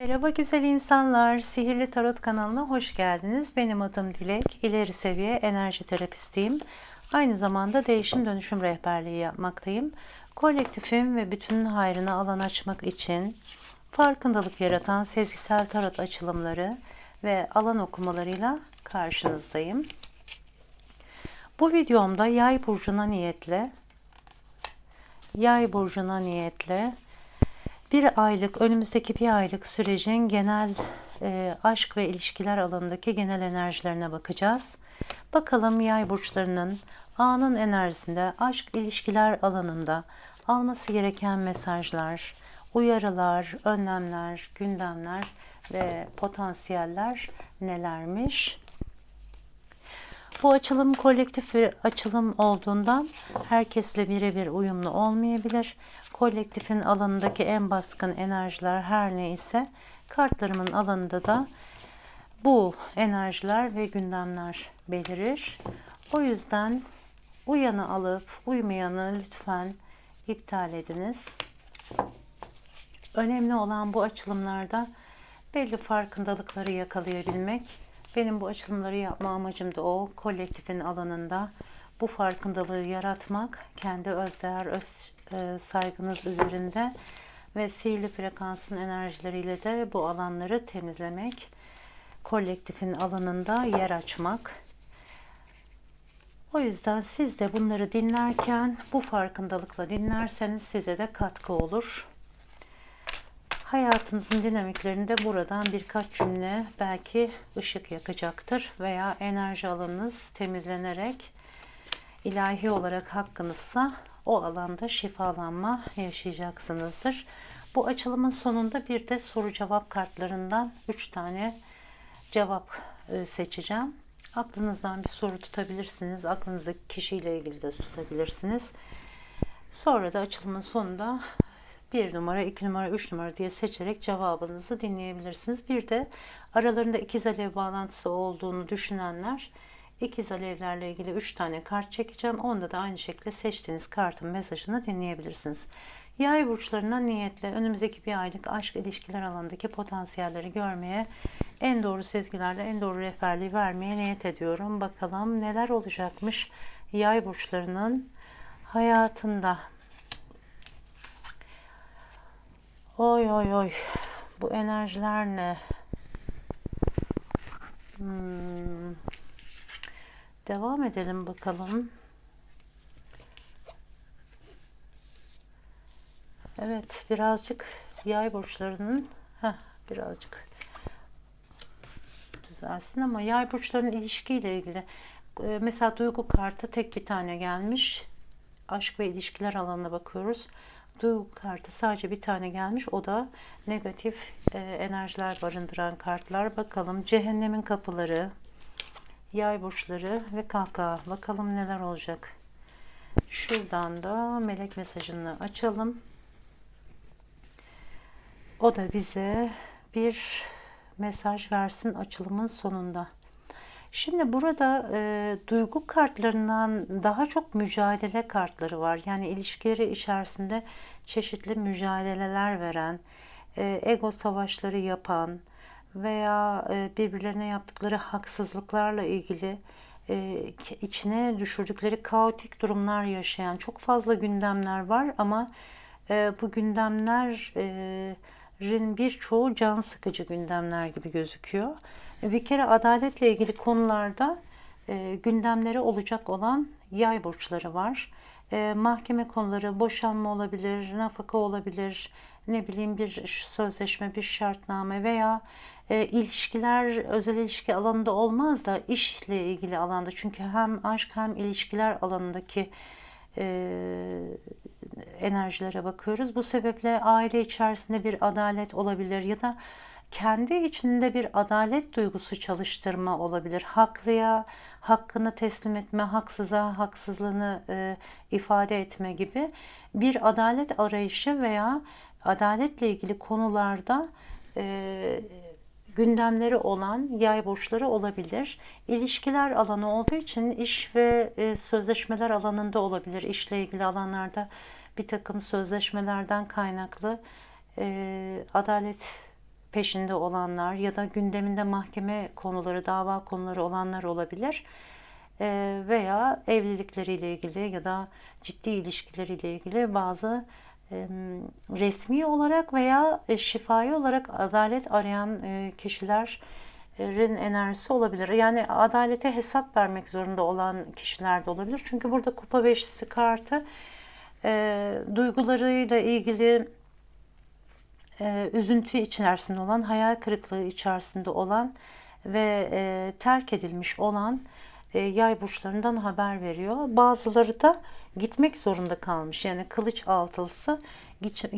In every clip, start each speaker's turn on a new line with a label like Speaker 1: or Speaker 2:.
Speaker 1: Merhaba güzel insanlar, Sihirli Tarot kanalına hoş geldiniz. Benim adım Dilek, ileri seviye enerji terapistiyim. Aynı zamanda değişim dönüşüm rehberliği yapmaktayım. Kolektifim ve bütünün hayrına alan açmak için farkındalık yaratan sezgisel tarot açılımları ve alan okumalarıyla karşınızdayım. Bu videomda yay burcuna niyetle, yay burcuna niyetle bir aylık, önümüzdeki bir aylık sürecin genel e, aşk ve ilişkiler alanındaki genel enerjilerine bakacağız. Bakalım yay burçlarının anın enerjisinde, aşk ilişkiler alanında alması gereken mesajlar, uyarılar, önlemler, gündemler ve potansiyeller nelermiş? Bu açılım kolektif bir açılım olduğundan herkesle birebir uyumlu olmayabilir. Kolektifin alanındaki en baskın enerjiler her neyse kartlarımın alanında da bu enerjiler ve gündemler belirir. O yüzden uyanı alıp uymayanı lütfen iptal ediniz. Önemli olan bu açılımlarda belli farkındalıkları yakalayabilmek. Benim bu açılımları yapma amacım da o. Kolektifin alanında bu farkındalığı yaratmak, kendi özdeğer, öz e, saygınız üzerinde ve sihirli frekansın enerjileriyle de bu alanları temizlemek, kolektifin alanında yer açmak. O yüzden siz de bunları dinlerken bu farkındalıkla dinlerseniz size de katkı olur. Hayatınızın dinamiklerinde buradan birkaç cümle belki ışık yakacaktır veya enerji alanınız temizlenerek ilahi olarak hakkınızsa o alanda şifalanma yaşayacaksınızdır. Bu açılımın sonunda bir de soru cevap kartlarından 3 tane cevap e, seçeceğim. Aklınızdan bir soru tutabilirsiniz. Aklınızdaki kişiyle ilgili de tutabilirsiniz. Sonra da açılımın sonunda 1 numara, 2 numara, 3 numara diye seçerek cevabınızı dinleyebilirsiniz. Bir de aralarında ikiz alev bağlantısı olduğunu düşünenler ikiz alevlerle ilgili 3 tane kart çekeceğim. Onda da aynı şekilde seçtiğiniz kartın mesajını dinleyebilirsiniz. Yay burçlarına niyetle önümüzdeki bir aylık aşk ilişkiler alanındaki potansiyelleri görmeye, en doğru sezgilerle en doğru rehberliği vermeye niyet ediyorum. Bakalım neler olacakmış yay burçlarının hayatında. Oy oy oy. Bu enerjiler ne? Hmm. Devam edelim bakalım. Evet, birazcık yay burçlarının heh, birazcık düzelsin ama yay burçlarının ilişkiyle ilgili e, mesela duygu kartı tek bir tane gelmiş. Aşk ve ilişkiler alanına bakıyoruz. Duygu kartı sadece bir tane gelmiş. O da negatif e, enerjiler barındıran kartlar. Bakalım cehennemin kapıları, yay burçları ve kahkaha. Bakalım neler olacak. Şuradan da melek mesajını açalım. O da bize bir mesaj versin açılımın sonunda. Şimdi burada e, duygu kartlarından daha çok mücadele kartları var. Yani ilişkileri içerisinde çeşitli mücadeleler veren, e, ego savaşları yapan veya e, birbirlerine yaptıkları haksızlıklarla ilgili e, içine düşürdükleri kaotik durumlar yaşayan çok fazla gündemler var ama e, bu gündemlerin birçoğu can sıkıcı gündemler gibi gözüküyor. Bir kere adaletle ilgili konularda e, gündemleri olacak olan yay burçları var. E, mahkeme konuları boşanma olabilir, nafaka olabilir, ne bileyim bir sözleşme, bir şartname veya e, ilişkiler özel ilişki alanında olmaz da işle ilgili alanda. Çünkü hem aşk hem ilişkiler alanındaki e, enerjilere bakıyoruz. Bu sebeple aile içerisinde bir adalet olabilir ya da kendi içinde bir adalet duygusu çalıştırma olabilir. Haklıya hakkını teslim etme, haksıza haksızlığını e, ifade etme gibi bir adalet arayışı veya adaletle ilgili konularda e, gündemleri olan yay burçları olabilir. İlişkiler alanı olduğu için iş ve e, sözleşmeler alanında olabilir. İşle ilgili alanlarda bir takım sözleşmelerden kaynaklı e, adalet peşinde olanlar ya da gündeminde mahkeme konuları, dava konuları olanlar olabilir. E, veya evlilikleriyle ilgili ya da ciddi ilişkileriyle ilgili bazı resmi olarak veya e, şifai olarak adalet arayan e, kişilerin enerjisi olabilir. Yani adalete hesap vermek zorunda olan kişiler de olabilir. Çünkü burada kupa beşlisi kartı e, duygularıyla ilgili üzüntü içerisinde olan, hayal kırıklığı içerisinde olan ve terk edilmiş olan yay burçlarından haber veriyor. Bazıları da gitmek zorunda kalmış. Yani kılıç altılısı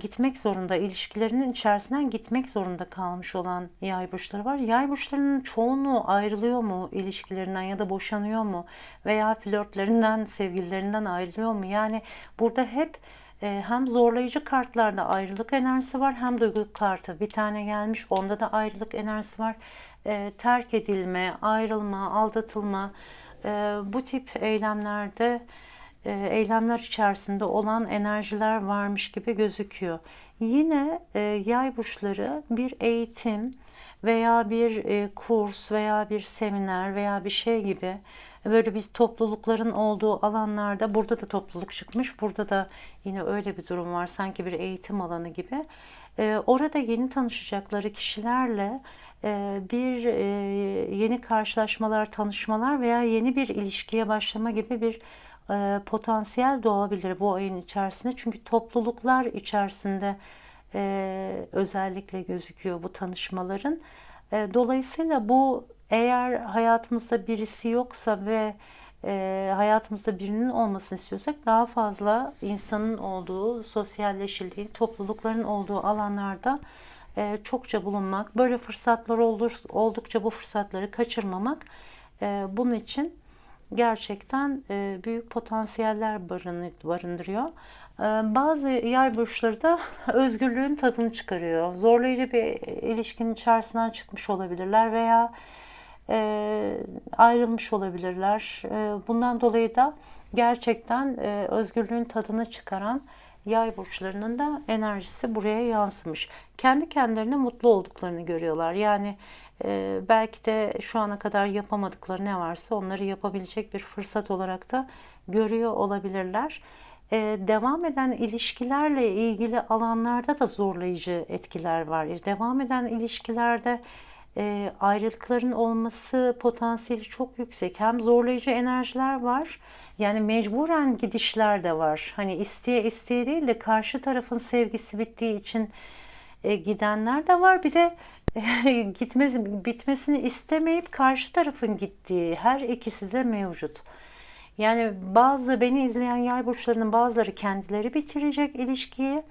Speaker 1: gitmek zorunda, ilişkilerinin içerisinden gitmek zorunda kalmış olan yay burçları var. Yay burçlarının çoğunluğu ayrılıyor mu ilişkilerinden ya da boşanıyor mu veya flörtlerinden, sevgililerinden ayrılıyor mu? Yani burada hep e, hem zorlayıcı kartlarda ayrılık enerjisi var hem duygu kartı bir tane gelmiş onda da ayrılık enerjisi var. E, terk edilme, ayrılma, aldatılma e, bu tip eylemlerde eylemler içerisinde olan enerjiler varmış gibi gözüküyor. Yine yay burçları bir eğitim veya bir kurs veya bir seminer veya bir şey gibi böyle bir toplulukların olduğu alanlarda burada da topluluk çıkmış. Burada da yine öyle bir durum var. Sanki bir eğitim alanı gibi. Orada yeni tanışacakları kişilerle e, bir e, yeni karşılaşmalar, tanışmalar veya yeni bir ilişkiye başlama gibi bir e, potansiyel doğabilir bu ayın içerisinde. Çünkü topluluklar içerisinde özellikle gözüküyor bu tanışmaların. Dolayısıyla bu eğer hayatımızda birisi yoksa ve e, hayatımızda birinin olmasını istiyorsak daha fazla insanın olduğu, sosyalleşildiği, toplulukların olduğu alanlarda e, çokça bulunmak, böyle fırsatlar olur, oldukça bu fırsatları kaçırmamak e, bunun için gerçekten e, büyük potansiyeller barındırıyor. E, bazı yay burçları da özgürlüğün tadını çıkarıyor. Zorlayıcı bir ilişkinin içerisinden çıkmış olabilirler veya ayrılmış olabilirler. Bundan dolayı da gerçekten özgürlüğün tadını çıkaran yay burçlarının da enerjisi buraya yansımış. Kendi kendilerine mutlu olduklarını görüyorlar. Yani e, belki de şu ana kadar yapamadıkları ne varsa onları yapabilecek bir fırsat olarak da görüyor olabilirler. E, devam eden ilişkilerle ilgili alanlarda da zorlayıcı etkiler var. Devam eden ilişkilerde e, ayrılıkların olması potansiyeli çok yüksek. Hem zorlayıcı enerjiler var. Yani mecburen gidişler de var. Hani isteye isteye değil de karşı tarafın sevgisi bittiği için e, gidenler de var. Bir de e, gitmesi, bitmesini istemeyip karşı tarafın gittiği her ikisi de mevcut. Yani bazı beni izleyen yay burçlarının bazıları kendileri bitirecek ilişkiyi.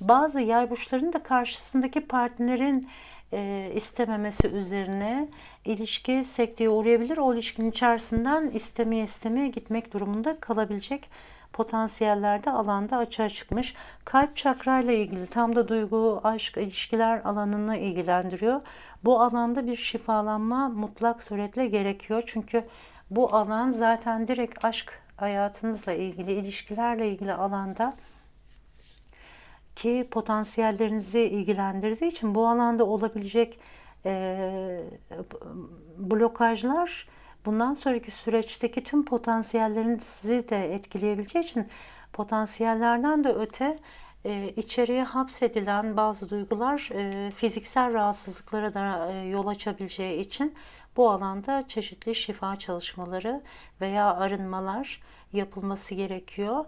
Speaker 1: Bazı yay burçlarının da karşısındaki partnerin e, istememesi üzerine ilişki sekteye uğrayabilir. O ilişkinin içerisinden istemeye istemeye gitmek durumunda kalabilecek potansiyeller de alanda açığa çıkmış. Kalp çakrayla ilgili tam da duygu, aşk, ilişkiler alanını ilgilendiriyor. Bu alanda bir şifalanma mutlak suretle gerekiyor. Çünkü bu alan zaten direkt aşk hayatınızla ilgili, ilişkilerle ilgili alanda ki potansiyellerinizi ilgilendirdiği için bu alanda olabilecek e, blokajlar bundan sonraki süreçteki tüm potansiyellerinizi de etkileyebileceği için potansiyellerden de öte e, içeriye hapsedilen bazı duygular e, fiziksel rahatsızlıklara da e, yol açabileceği için bu alanda çeşitli şifa çalışmaları veya arınmalar yapılması gerekiyor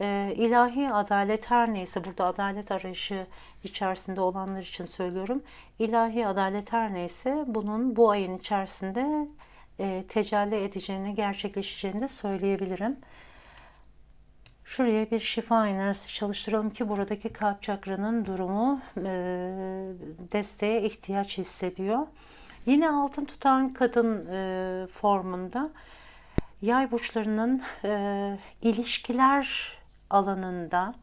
Speaker 1: e, ilahi adalet her neyse burada adalet arayışı içerisinde olanlar için söylüyorum. İlahi adalet her neyse bunun bu ayın içerisinde e, tecelli edeceğini, gerçekleşeceğini de söyleyebilirim. Şuraya bir şifa enerjisi çalıştıralım ki buradaki kalp çakranın durumu e, desteğe ihtiyaç hissediyor. Yine altın tutan kadın e, formunda yay burçlarının e, ilişkiler alanında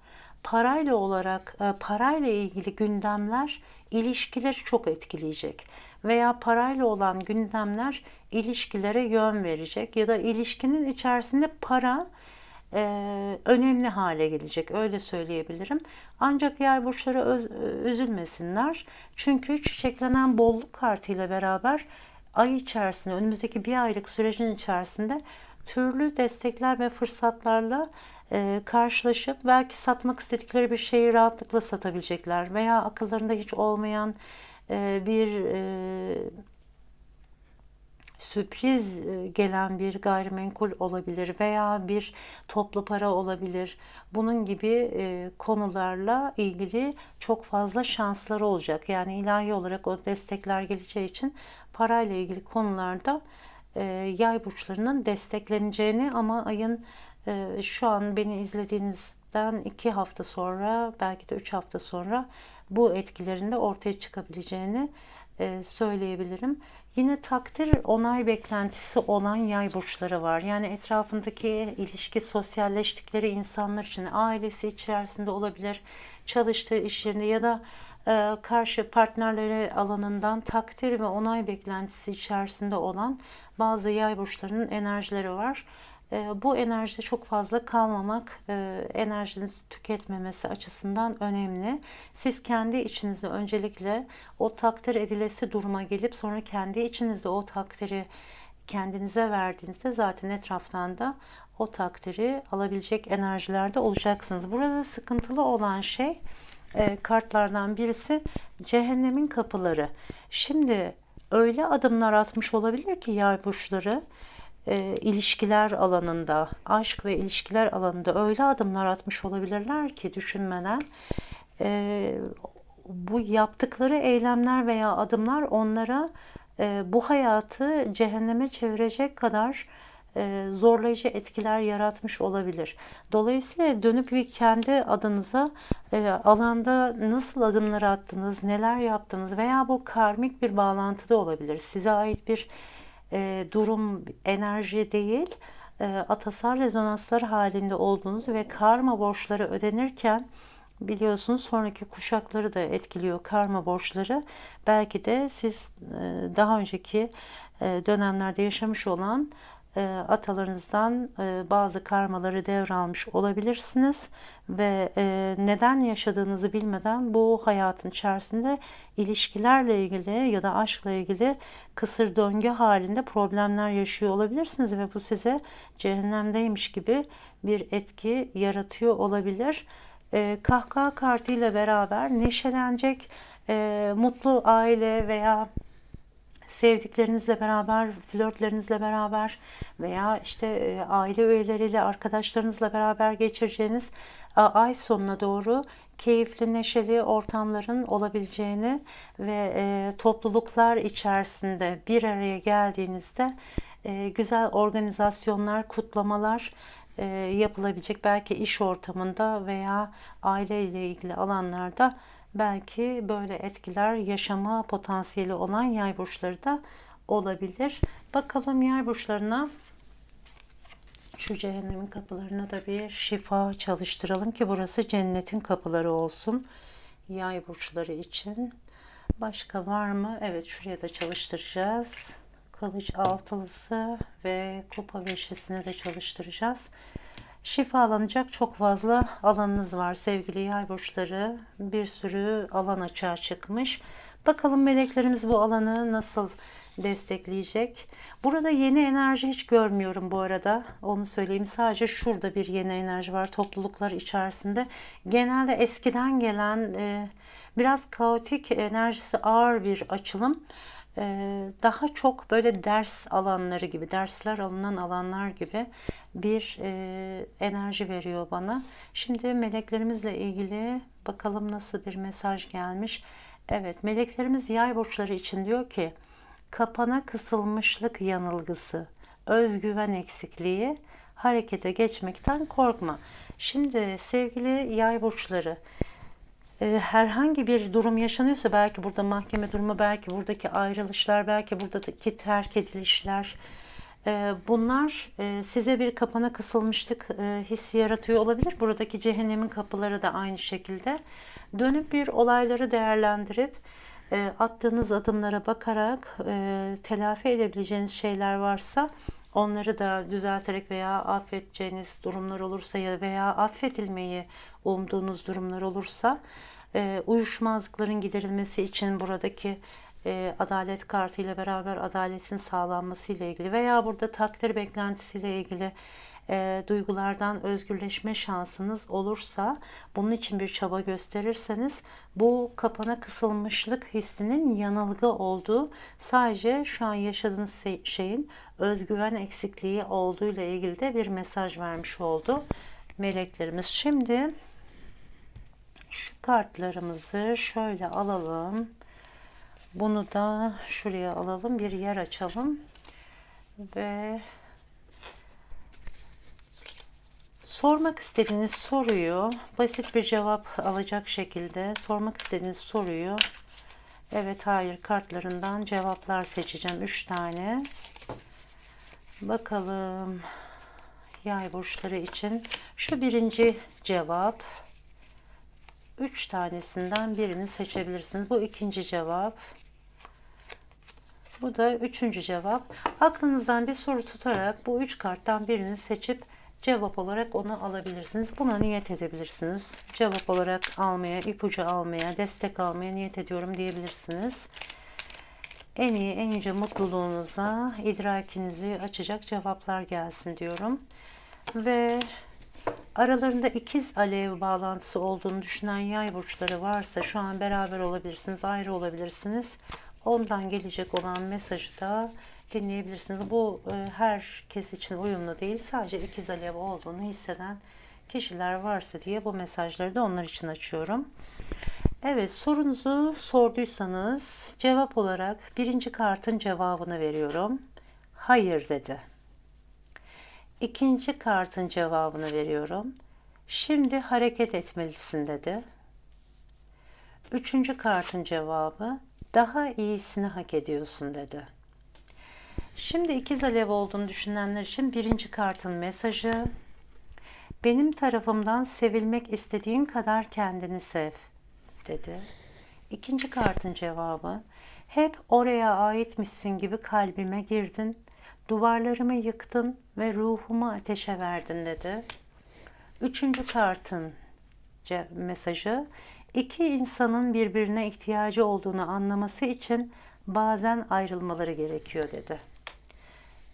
Speaker 1: parayla olarak e, parayla ilgili gündemler ilişkileri çok etkileyecek veya parayla olan gündemler ilişkilere yön verecek ya da ilişkinin içerisinde para e, önemli hale gelecek. Öyle söyleyebilirim. Ancak yay burçları öz- üzülmesinler. Çünkü çiçeklenen bolluk kartıyla beraber ay içerisinde, önümüzdeki bir aylık sürecin içerisinde türlü destekler ve fırsatlarla e, karşılaşıp belki satmak istedikleri bir şeyi rahatlıkla satabilecekler veya akıllarında hiç olmayan e, bir e, sürpriz e, gelen bir gayrimenkul olabilir veya bir toplu para olabilir. Bunun gibi e, konularla ilgili çok fazla şansları olacak. Yani ilahi olarak o destekler geleceği için parayla ilgili konularda e, yay burçlarının destekleneceğini ama ayın e, şu an beni izlediğinizden iki hafta sonra belki de üç hafta sonra bu etkilerinde ortaya çıkabileceğini e, söyleyebilirim. Yine takdir onay beklentisi olan yay burçları var. Yani etrafındaki ilişki sosyalleştikleri insanlar için ailesi içerisinde olabilir, çalıştığı iş yerinde ya da e, karşı partnerleri alanından takdir ve onay beklentisi içerisinde olan bazı yay burçlarının enerjileri var. E, bu enerjide çok fazla kalmamak, e, enerjinizi tüketmemesi açısından önemli. Siz kendi içinizde öncelikle o takdir edilesi duruma gelip sonra kendi içinizde o takdiri kendinize verdiğinizde zaten etraftan da o takdiri alabilecek enerjilerde olacaksınız. Burada sıkıntılı olan şey e, kartlardan birisi cehennemin kapıları. Şimdi öyle adımlar atmış olabilir ki yay burçları e, ilişkiler alanında, aşk ve ilişkiler alanında öyle adımlar atmış olabilirler ki düşünmeden e, bu yaptıkları eylemler veya adımlar onlara e, bu hayatı cehenneme çevirecek kadar e, zorlayıcı etkiler yaratmış olabilir. Dolayısıyla dönüp bir kendi adınıza e, alanda nasıl adımlar attınız, neler yaptınız veya bu karmik bir bağlantıda olabilir. Size ait bir e, durum, enerji değil, e, atasal rezonanslar halinde olduğunuz ve karma borçları ödenirken biliyorsunuz sonraki kuşakları da etkiliyor karma borçları. Belki de siz e, daha önceki e, dönemlerde yaşamış olan atalarınızdan e, bazı karmaları devralmış olabilirsiniz ve e, neden yaşadığınızı bilmeden bu hayatın içerisinde ilişkilerle ilgili ya da aşkla ilgili kısır döngü halinde problemler yaşıyor olabilirsiniz ve bu size cehennemdeymiş gibi bir etki yaratıyor olabilir. Kahkaha kartıyla beraber neşelenecek mutlu aile veya sevdiklerinizle beraber, flörtlerinizle beraber veya işte e, aile üyeleriyle, arkadaşlarınızla beraber geçireceğiniz ay sonuna doğru keyifli, neşeli ortamların olabileceğini ve e, topluluklar içerisinde bir araya geldiğinizde e, güzel organizasyonlar, kutlamalar yapılabilecek. Belki iş ortamında veya aile ile ilgili alanlarda belki böyle etkiler yaşama potansiyeli olan yay burçları da olabilir. Bakalım yay burçlarına şu cehennemin kapılarına da bir şifa çalıştıralım ki burası cennetin kapıları olsun. Yay burçları için. Başka var mı? Evet şuraya da çalıştıracağız. Kılıç altılısı ve kupa beşlisini de çalıştıracağız. Şifalanacak çok fazla alanınız var sevgili yay burçları. Bir sürü alan açığa çıkmış. Bakalım meleklerimiz bu alanı nasıl destekleyecek. Burada yeni enerji hiç görmüyorum bu arada. Onu söyleyeyim. Sadece şurada bir yeni enerji var topluluklar içerisinde. Genelde eskiden gelen e, biraz kaotik enerjisi ağır bir açılım. E, daha çok böyle ders alanları gibi, dersler alınan alanlar gibi bir e, enerji veriyor bana. Şimdi meleklerimizle ilgili bakalım nasıl bir mesaj gelmiş. Evet, meleklerimiz yay burçları için diyor ki kapana kısılmışlık yanılgısı, özgüven eksikliği, harekete geçmekten korkma. Şimdi sevgili yay burçları, e, herhangi bir durum yaşanıyorsa belki burada mahkeme durumu, belki buradaki ayrılışlar, belki buradaki terk edilişler, bunlar e, size bir kapana kısılmışlık hissi yaratıyor olabilir. Buradaki cehennemin kapıları da aynı şekilde. Dönüp bir olayları değerlendirip attığınız adımlara bakarak telafi edebileceğiniz şeyler varsa onları da düzelterek veya affedeceğiniz durumlar olursa ya veya affedilmeyi umduğunuz durumlar olursa e, uyuşmazlıkların giderilmesi için buradaki e, adalet kartı ile beraber adaletin sağlanması ile ilgili veya burada takdir beklentisiyle ilgili e, duygulardan özgürleşme şansınız olursa bunun için bir çaba gösterirseniz bu kapana kısılmışlık hissinin yanılgı olduğu sadece şu an yaşadığınız se- şeyin özgüven eksikliği olduğu ile ilgili de bir mesaj vermiş oldu meleklerimiz. Şimdi şu kartlarımızı şöyle alalım. Bunu da şuraya alalım. Bir yer açalım. Ve sormak istediğiniz soruyu basit bir cevap alacak şekilde sormak istediğiniz soruyu evet hayır kartlarından cevaplar seçeceğim. 3 tane. Bakalım yay burçları için şu birinci cevap. Üç tanesinden birini seçebilirsiniz. Bu ikinci cevap. Bu da üçüncü cevap. Aklınızdan bir soru tutarak bu üç karttan birini seçip cevap olarak onu alabilirsiniz. Buna niyet edebilirsiniz. Cevap olarak almaya, ipucu almaya, destek almaya niyet ediyorum diyebilirsiniz. En iyi, en yüce mutluluğunuza, idrakinizi açacak cevaplar gelsin diyorum. Ve aralarında ikiz alev bağlantısı olduğunu düşünen yay burçları varsa şu an beraber olabilirsiniz, ayrı olabilirsiniz. Ondan gelecek olan mesajı da dinleyebilirsiniz. Bu e, herkes için uyumlu değil. Sadece ikiz alev olduğunu hisseden kişiler varsa diye bu mesajları da onlar için açıyorum. Evet sorunuzu sorduysanız cevap olarak birinci kartın cevabını veriyorum. Hayır dedi. İkinci kartın cevabını veriyorum. Şimdi hareket etmelisin dedi. Üçüncü kartın cevabı daha iyisini hak ediyorsun dedi. Şimdi ikiz alev olduğunu düşünenler için birinci kartın mesajı benim tarafımdan sevilmek istediğin kadar kendini sev dedi. İkinci kartın cevabı hep oraya aitmişsin gibi kalbime girdin, duvarlarımı yıktın ve ruhumu ateşe verdin dedi. Üçüncü kartın mesajı iki insanın birbirine ihtiyacı olduğunu anlaması için bazen ayrılmaları gerekiyor dedi.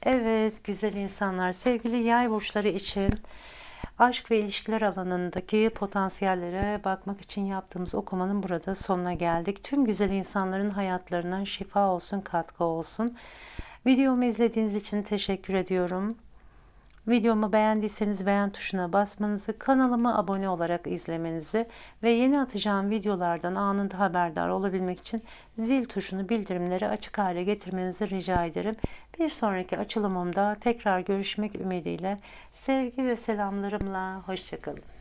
Speaker 1: Evet güzel insanlar sevgili yay burçları için aşk ve ilişkiler alanındaki potansiyellere bakmak için yaptığımız okumanın burada sonuna geldik. Tüm güzel insanların hayatlarına şifa olsun, katkı olsun. Videomu izlediğiniz için teşekkür ediyorum. Videomu beğendiyseniz beğen tuşuna basmanızı, kanalıma abone olarak izlemenizi ve yeni atacağım videolardan anında haberdar olabilmek için zil tuşunu bildirimleri açık hale getirmenizi rica ederim. Bir sonraki açılımımda tekrar görüşmek ümidiyle sevgi ve selamlarımla hoşçakalın.